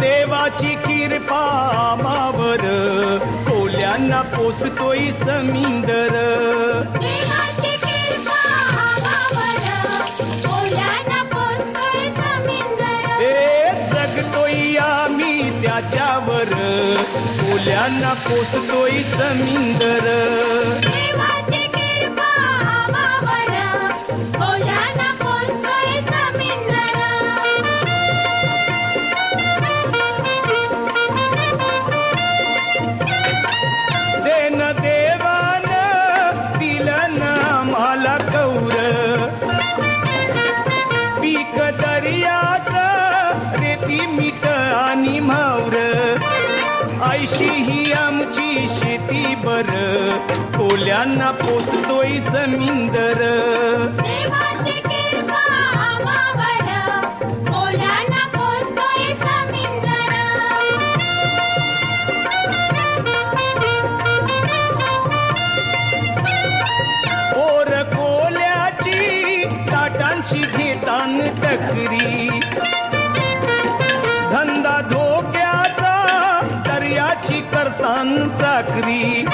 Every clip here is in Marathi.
देवाची कृपा मावर कोल्यांना पोसतोय समिंदर. त्याच्यावर ओढ्याला पोचतोय समुद्र. देन देवान दिलं ना मला कौर आयशी ही आमची शेती बर. ओढ्याला पोचतोय समुद्र. ओर कोल्याची ताटांची घेतान टकरी. धंदा धोक्याचा करतान चाकरी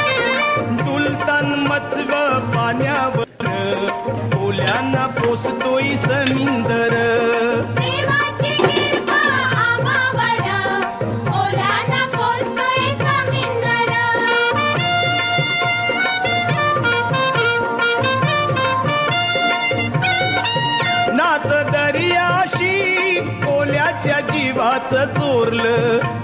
दुलतान मचव पाण्यावर कोल्यांना पोसतोय समिंदर. नात दर्याशी कोल्याच्या जीवाचं चोरलं.